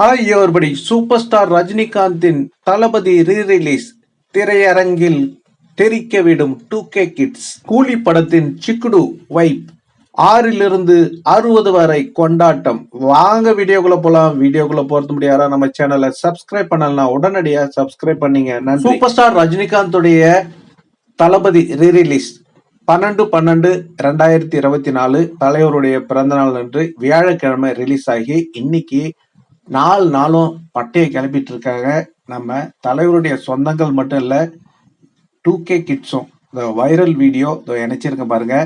Hi everybody super star ரஜினிகாந்தின் Thalapathi re release திரையரங்கில் தெரிக்க விடும் டூ கே கிட்ஸ் கூலி படத்தின் சிக்குடு வைப். ஆறிலிருந்து அறுபது வரை கொண்டாட்டம். வாங்க வீடியோக்குள்ள போலாம். வீடியோக்குள்ள போறது முடியாதா? நம்ம சேனலை சப்ஸ்கிரைப் பண்ணலாம் உடனடியா சப்ஸ்கிரைப் பண்ணீங்க. சூப்பர் ஸ்டார் ரஜினிகாந்தோடைய தளபதி ரீ ரிலீஸ் பன்னெண்டு பன்னெண்டு ரெண்டாயிரத்தி இருபத்தி நாலு. தலைவருடைய பிறந்தநாள் அன்று வியாழக்கிழமை ரிலீஸ் ஆகி இன்னைக்கு நாலு நாளும் பட்டையை கிளப்பிட்டு இருக்காங்க நம்ம தலைவருடைய சொந்தங்கள் மட்டும் இல்ல டூ கே கிட்ஸும் இந்த வைரல் வீடியோ இதோ இணைச்சிருக்கேன் பாருங்க.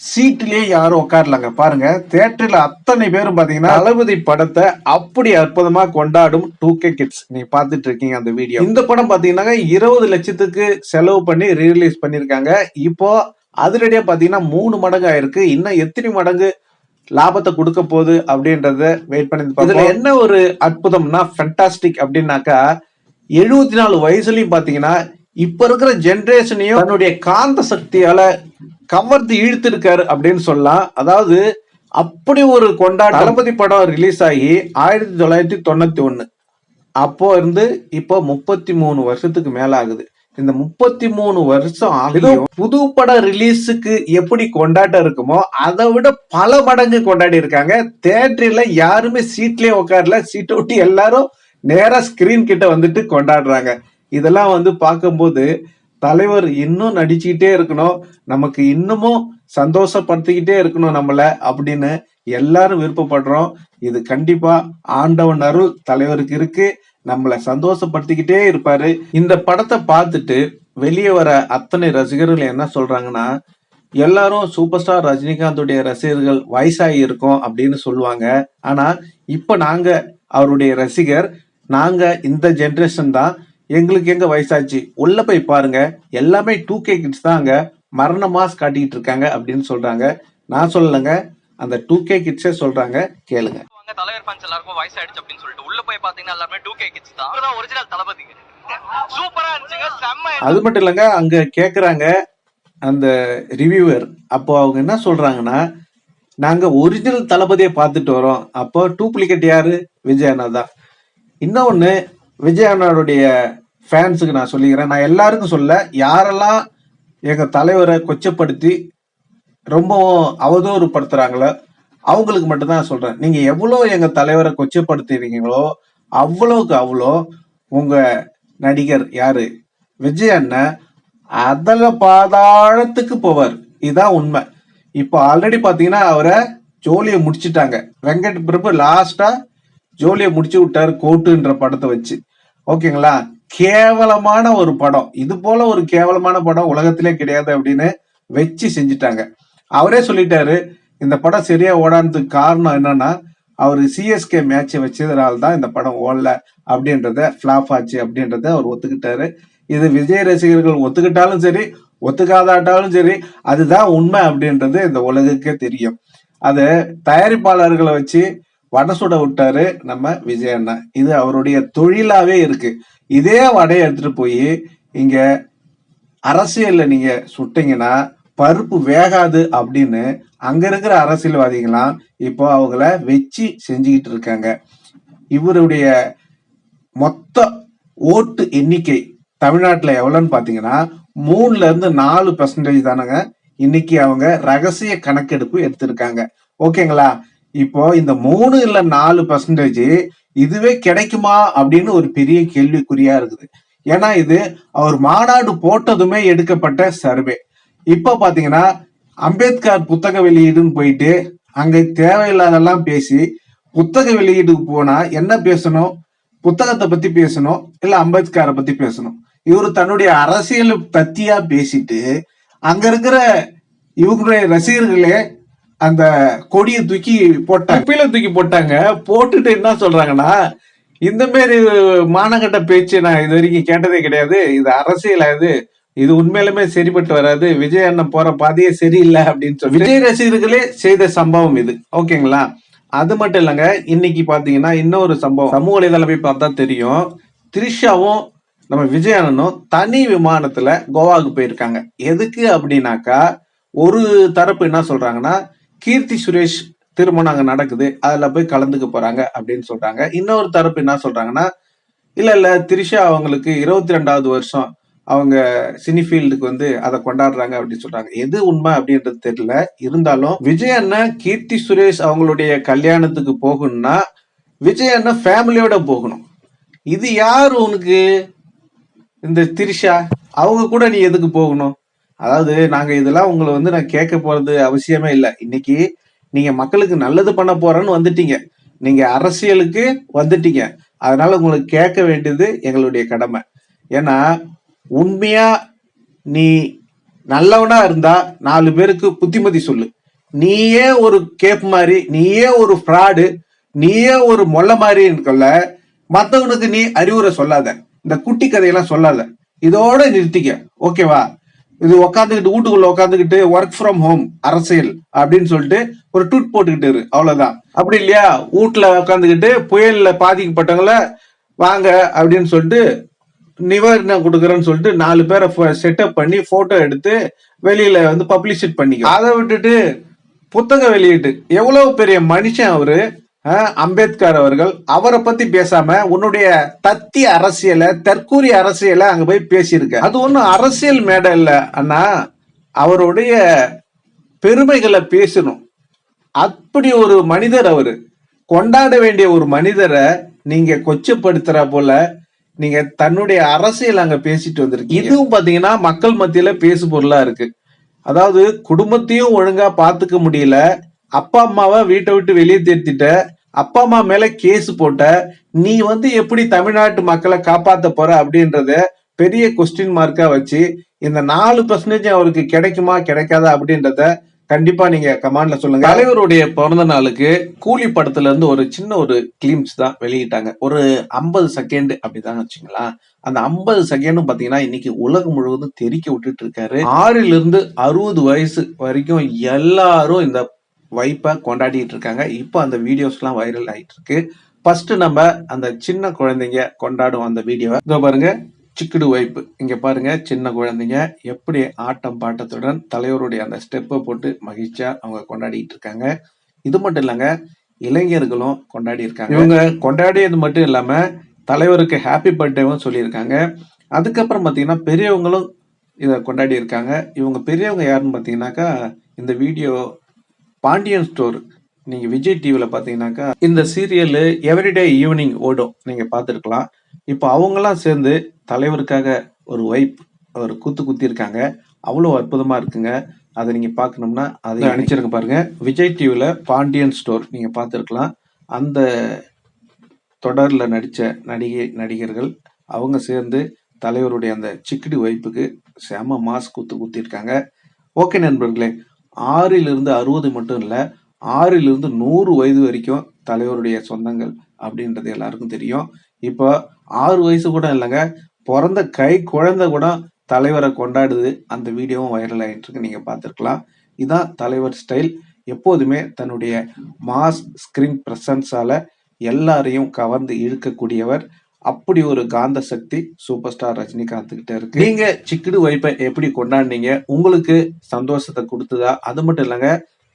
சீட்டிலேயே யாரும் உட்காரலாங்க. பாருங்க தியேட்டர்ல அத்தனை பேரும் பாத்தீங்கன்னா தளபதி படத்தை அப்படி அற்புதமா கொண்டாடும் டூ கே கிட்ஸ் நீ பாத்துட்டு இருக்கீங்க அந்த வீடியோ இந்த படம் பாத்தீங்கன்னா இருபது லட்சத்துக்கு செலவு பண்ணி ரீரிலீஸ் பண்ணிருக்காங்க இப்போ அதிரடியா பாத்தீங்கன்னா மூணு மடங்கு ஆயிருக்கு இன்னும் எத்தனை மடங்கு லாபத்தை கொடுக்க போகுது அப்படின்றத வெயிட் பண்ணி. இதுல என்ன ஒரு அற்புதம்னா ஃபென்டாஸ்டிக் அப்படின்னாக்கா எழுபத்தி நாலு வயசுலயும் பாத்தீங்கன்னா இப்ப இருக்கிற ஜெனரேஷனையும் தன்னுடைய காந்த சக்தியால கவர்ந்து இழுத்திருக்காரு அப்படின்னு சொல்லலாம். அதாவது அப்படி ஒரு கொண்டாட்டம் தளபதி படம் ரிலீஸ் ஆகி ஆயிரத்தி தொள்ளாயிரத்தி தொண்ணூத்தி ஒண்ணு. அப்போ இருந்து இப்போ முப்பத்தி மூணு வருஷத்துக்கு மேல ஆகுது இந்த முப்பத்தி மூணு வருஷம் ஆகியும் புது படம் ரிலீஸுக்கு எப்படி கொண்டாட்டம் இருக்குமோ அதை விட பல மடங்கு கொண்டாடி இருக்காங்க தேட்டரில் யாருமே சீட்லயே உட்காரல. சீட்டை விட்டு எல்லாரும் நேரா ஸ்கிரீன் கிட்ட வந்துட்டு கொண்டாடுறாங்க. இதெல்லாம் வந்து பார்க்கும்போது தலைவர் இன்னும் நடிச்சுக்கிட்டே இருக்கணும். நமக்கு இன்னமும் சந்தோஷப்படுத்திக்கிட்டே இருக்கணும் நம்மள அப்படின்னு எல்லாரும் விருப்பப்படுறோம். இது கண்டிப்பா ஆண்டவன் அருள் தலைவருக்கு இருக்கு. நம்மளை சந்தோஷப்படுத்திக்கிட்டே இருப்பாரு. இந்த படத்தை பார்த்துட்டு வெளியே வர அத்தனை ரசிகர்கள் என்ன சொல்றாங்கன்னா எல்லாரும் சூப்பர் ஸ்டார் ரஜினிகாந்துடைய ரசிகர்கள் வயசாகி இருக்கோம் அப்படின்னு சொல்லுவாங்க. ஆனா இப்ப நாங்க அவருடைய ரசிகர் நாங்க இந்த ஜென்ரேஷன் தான் எங்களுக்கு எங்க வயசாச்சு? உள்ள போய் பாருங்க. எல்லாமே டூ கே கிட்ஸ் தான் அங்க மரண மாஸ் காட்டிட்டு இருக்காங்க அப்படின்னு சொல்றாங்க. நான் சொல்லலைங்க. அந்த டூ கே கிட்ஸே சொல்றாங்க. கேளுங்க. தலைவர் ஃபேன்ஸ் எல்லாருக்கும் வயசாயிடுச்சு அப்படின்னு சொல்லிட்டு உள்ள போய் பாத்தீங்கன்னா எல்லாருமே டூ கே கிட்ஸ் தான். ஒரிஜினல் தளபதி. சூப்பரா இருந்துச்சுங்க செம்ம அது மட்டும் இல்லைங்க அங்க கேக்குறாங்க அந்த ரிவ்யூவர் அப்போ அவங்க என்ன சொல்றாங்கன்னா நாங்க ஒரிஜினல் தளபதியை பார்த்துட்டு வரோம். அப்போ டூப்ளிகேட் யாரு? விஜய் அண்ணா தான். இன்னொன்னு விஜய் அண்ணாவுடைய ஃபேன்ஸுக்கு நான் சொல்லிக்கிறேன். நான் எல்லாருக்கும் சொல்ல யாரெல்லாம் எங்க தலைவரை கொச்சப்படுத்தி ரொம்பவும் அவதூறு படுத்துறாங்களோ அவங்களுக்கு மட்டும்தான் சொல்றேன். நீங்க எவ்வளோ எங்க தலைவரை கொச்சப்படுத்துறீங்களோ அவ்வளோக்கு அவ்வளோ உங்க நடிகர் யாரு? விஜய் அண்ணன் அதல பாதாளத்துக்கு போவார். இதுதான் உண்மை. இப்போ ஆல்ரெடி பாத்தீங்கன்னா அவரை ஜோலியை முடிச்சிட்டாங்க. வெங்கட் பிரபு லாஸ்டா ஜோலியை முடிச்சு விட்டார் கோட்டுன்ற படத்தை வச்சு. ஓகேங்களா? கேவலமான ஒரு படம். இது போல ஒரு கேவலமான படம் உலகத்திலே கிடையாது அப்படின்னு வச்சு செஞ்சுட்டாங்க. அவரே சொல்லிட்டாரு இந்த படம் சரியா ஓடானதுக்கு காரணம் என்னன்னா அவர் சிஎஸ்கே மேட்சை வச்சதுனால தான் இந்த படம் ஓடல அப்படின்றத ஃபிளாப் ஆச்சு அப்படின்றத அவர் ஒத்துக்கிட்டாரு. இது விஜய் ரசிகர்கள் ஒத்துக்கிட்டாலும் சரி ஒத்துக்காதாட்டாலும் சரி அதுதான் உண்மை அப்படின்றது இந்த உலகுக்கே தெரியும். அது தயாரிப்பாளர்களை வச்சு வடை சுட விட்டாரு நம்ம விஜய் அண்ணா. இது அவருடைய தொழிலாவே இருக்கு. இதே வடையை எடுத்துட்டு போய் இங்க அரசியல்ல நீங்க சுட்டீங்கன்னா பருப்பு வேகாது அப்படின்னு அங்க இருக்கிற அரசியல்வாதிகளாம் இப்போ அவங்கள வச்சு செஞ்சுக்கிட்டு இருக்காங்க. இவருடைய மொத்த ஓட்டு எண்ணிக்கை தமிழ்நாட்டில் எவ்வளோன்னு பார்த்தீங்கன்னா மூணுல இருந்து நாலு பெர்சன்டேஜ் தானங்க. இன்னைக்கு அவங்க ரகசிய கணக்கெடுப்பு எடுத்திருக்காங்க. ஓகேங்களா? இப்போ இந்த மூணு இல்ல நாலு பெர்சன்டேஜ் இதுவே கிடைக்குமா அப்படின்னு ஒரு பெரிய கேள்விக்குறியா இருக்குது. ஏன்னா இது அவர் மாநாடு போட்டதுமே எடுக்கப்பட்ட சர்வே. இப்ப பாத்தீங்கன்னா அம்பேத்கர் புத்தக வெளியீடுன்னு போயிட்டு அங்க தேவையில்லாதெல்லாம் பேசி புத்தக வெளியீடுக்கு போனா என்ன பேசணும்? புத்தகத்தை பத்தி பேசணும் இல்ல அம்பேத்கரை பத்தி பேசணும்? இவர் தன்னுடைய அரசியல் தத்தியா பேசிட்டு அங்க இருக்கிற இவங்களுடைய ரசிகர்களே அந்த கொடியை தூக்கி போட்டாங்க. குப்பையில தூக்கி போட்டாங்க. போட்டுட்டு என்ன சொல்றாங்கன்னா இந்த மாதிரி மானகட்ட பேச்சு நான் இது வரைக்கும் கேட்டதே கிடையாது. இது அரசியல் இது. இது உண்மையிலுமே சரிப்பட்டு வராது. விஜய் அண்ணன் போற பாதையே சரியில்லை அப்படின்னு சொல்லி விஜய் ரசிகர்களே செய்த சம்பவம் இது. ஓகேங்களா? அது மட்டும் இல்லைங்க இன்னைக்கு பாத்தீங்கன்னா இன்னொரு சம்பவம். சமூக வலைதளம் போய் பார்த்தா தெரியும். த்ரிஷாவும் நம்ம விஜய் அண்ணனும் தனி விமானத்துல கோவாவுக்கு போயிருக்காங்க. எதுக்கு அப்படின்னாக்கா ஒரு தரப்பு என்ன சொல்றாங்கன்னா கீர்த்தி சுரேஷ் திருமணம் அங்க நடக்குது அதுல போய் கலந்துக்க போறாங்க அப்படின்னு சொல்றாங்க. இன்னொரு தரப்பு என்ன சொல்றாங்கன்னா இல்ல இல்ல திரிஷா அவங்களுக்கு இருபத்தி ரெண்டாவது வருஷம். அவங்க சினிஃபீல்டுக்கு வந்து அதை கொண்டாடுறாங்க அப்படின்னு சொல்றாங்க. எது உண்மை அப்படின்றது தெரியல. இருந்தாலும் விஜய் அண்ணன் கீர்த்தி சுரேஷ் அவங்களுடைய கல்யாணத்துக்கு போகணும்னா விஜய் அண்ணன் ஃபேமிலியோட போகணும். இது யார் உனக்கு? இந்த திரிஷா அவங்க கூட நீ எதுக்கு போகணும்? அதாவது நாங்க இதெல்லாம் உங்களை வந்து நான் கேட்க போறது அவசியமே இல்லை. இன்னைக்கு நீங்க மக்களுக்கு நல்லது பண்ண போறேன்னு வந்துட்டீங்க. நீங்க அரசியலுக்கு வந்துட்டீங்க. அதனால உங்களுக்கு கேட்க வேண்டியது எங்களுடைய கடமை. ஏன்னா உண்மையா நீ நல்லவனா இருந்தா நாலு பேருக்கு புத்திமதி சொல்லு. நீயே ஒரு கேப் மாதிரி நீயே ஒரு ஃப்ராடு நீயே ஒரு மொல்ல மாதிரி இருக்கல மற்றவனுக்கு நீ அறிவுரை சொல்லாத. இந்த குட்டி கதையெல்லாம் சொல்லாத. இதோட நிறுத்திக்க. ஓகேவா இது உக்காந்துக்கிட்டு வீட்டுக்குள்ள உட்காந்துக்கிட்டு ஒர்க் ஃப்ரம் ஹோம் அரசியல் அப்படின்னு சொல்லிட்டு ஒரு ட்வீட் போட்டுக்கிட்டு இரு. அவ்வளவுதான். அப்படி இல்லையா? வீட்டுல உட்காந்துக்கிட்டு புயல்ல பாதிக்கப்பட்டவங்கள வாங்க அப்படின்னு சொல்லிட்டு நிவாரணம் கொடுக்குறேன்னு சொல்லிட்டு நாலு பேரை செட்டப் பண்ணி போட்டோ எடுத்து வெளியில வந்து பப்ளிஷிட் பண்ணிக்க அதை விட்டுட்டு புத்தகம் வெளியீட்டு. எவ்வளவு பெரிய மனுஷன் அவரு? அம்பேத்கர் அவர்கள். அவரை பத்தி பேசாம உன்னுடைய தத்தி அரசியலை தற்கூரி அரசியலை அங்க போய் பேசியிருக்க. அது ஒண்ணும் அரசியல் மேடை இல்ல. அண்ணா அவருடைய பெருமைகளை பேசணும். அப்படி ஒரு மனிதர் அவரு. கொண்டாட வேண்டிய ஒரு மனிதரை நீங்க கொச்சப்படுத்துற போல நீங்க தன்னுடைய அரசியல் அங்க பேசிட்டு வந்திருக்கீங்க. இதுவும் பாத்தீங்கன்னா மக்கள் மத்தியில பேசு பொருளா இருக்கு. அதாவது குடும்பத்தையும் ஒழுங்கா பாத்துக்க முடியல. அப்பா அம்மாவை வீட்டை விட்டு வெளியே தேர்த்திட்ட அப்பா அம்மா மேல கேஸ் போட்ட. நீ வந்து எப்படி தமிழ்நாட்டு மக்களை காப்பாத்த போற அப்படின்றத பெரிய கொஸ்டின் மார்க்கா வச்சு இந்த நாலு பர்சன்டேஜ் அவருக்கு கிடைக்குமா கிடைக்காதா அப்படின்றத கண்டிப்பா நீங்க கமாண்ட்ல சொல்லுங்க. தலைவருடைய பிறந்த நாளுக்கு கூலி படத்துல இருந்து ஒரு சின்ன ஒரு கிளிம்ஸ் தான் வெளியிட்டாங்க. ஒரு ஐம்பது செகண்ட் அப்படிதான் வச்சுங்களேன் அந்த ஐம்பது செகண்டும் பாத்தீங்கன்னா இன்னைக்கு உலகம் முழுவதும் தெரிக்க விட்டுட்டு இருக்காரு. ஆறுல இருந்து அறுபது வயசு வரைக்கும் எல்லாரும் இந்த வைப்பை கொண்டாடிட்டு இருக்காங்க. இப்போ அந்த வீடியோஸ்லாம் வைரல் ஆயிட்டு இருக்கு. ஃபர்ஸ்ட் நம்ம அந்த சின்ன குழந்தைங்க கொண்டாடும் அந்த வீடியோவை. இதோ பாருங்க. சிக்குடு வைப்பு. இங்க பாருங்க சின்ன குழந்தைங்க எப்படி ஆட்டம் பாட்டத்துடன் தலைவருடைய அந்த ஸ்டெப்பை போட்டு மகிழ்ச்சியா அவங்க கொண்டாடிட்டு இருக்காங்க. இது மட்டும் இல்லைங்க இளைஞர்களும் கொண்டாடி இருக்காங்க. இவங்க கொண்டாடியது மட்டும் இல்லாம தலைவருக்கு ஹாப்பி பர்த்டேவும் சொல்லியிருக்காங்க. அதுக்கப்புறம் பார்த்தீங்கன்னா பெரியவங்களும் இதை கொண்டாடி இருக்காங்க. இவங்க பெரியவங்க யாருன்னு பார்த்தீங்கன்னாக்கா இந்த வீடியோ பாண்டியன் ஸ்டோர் நீங்க விஜய் டிவில பாத்தீங்கன்னாக்கா இந்த சீரியல் எவ்ரிடே ஈவினிங் ஓடும். நீங்க பார்த்துருக்கலாம் இப்போ அவங்கெல்லாம் சேர்ந்து தலைவருக்காக ஒரு வைப் ஒரு குத்து குத்தி இருக்காங்க அவ்வளோ அற்புதமா இருக்குங்க. அதை நீங்க பார்க்கணும்னா அதை அனுப்பிச்சிருங்க பாருங்க. விஜய் டிவில பாண்டியன் ஸ்டோர் நீங்க பார்த்துருக்கலாம். அந்த தொடர்ல நடிச்ச நடிகை நடிகர்கள் அவங்க சேர்ந்து தலைவருடைய அந்த சிக்கிடி வைப்புக்கு செம மாஸ் குத்து குத்திருக்காங்க ஓகே நண்பர்களே ஆறிலிருந்து அறுபது மட்டும் இல்ல ஆறிலிருந்து நூறு வயது வரைக்கும் தலைவருடைய சொந்தங்கள் அப்படின்றது எல்லாருக்கும் தெரியும். இப்போ ஆறு வயசு கூட இல்லைங்க. பிறந்த கை குழந்தை கூட தலைவரை கொண்டாடுது. அந்த வீடியோவும் வைரல் ஆகிட்டுருக்கு இருக்கு. நீங்க பார்த்துருக்கலாம். இதான் தலைவர் ஸ்டைல் எப்போதுமே தன்னுடைய மாஸ் ஸ்கிரீன் பிரசன்ஸால எல்லாரையும் கவர்ந்து இழுக்கக்கூடியவர். அப்படி ஒரு காந்த சக்தி சூப்பர் ஸ்டார் ரஜினிகாந்த் கிட்ட இருக்கு. நீங்க சிக்கிடு வைப்பை எப்படி கொண்டாடினீங்க? உங்களுக்கு சந்தோஷத்தை கொடுத்ததா? அது மட்டும் இல்லைங்க.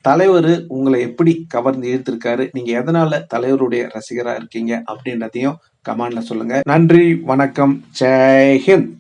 தலைவர் உங்களை எப்படி கவர்ந்து இழுத்திருக்காரு நீங்க எதனால தலைவருடைய ரசிகரா இருக்கீங்க? அப்படின்றதையும் கமாண்ட்ல சொல்லுங்க. நன்றி வணக்கம். ஜெய்ஹிந்த்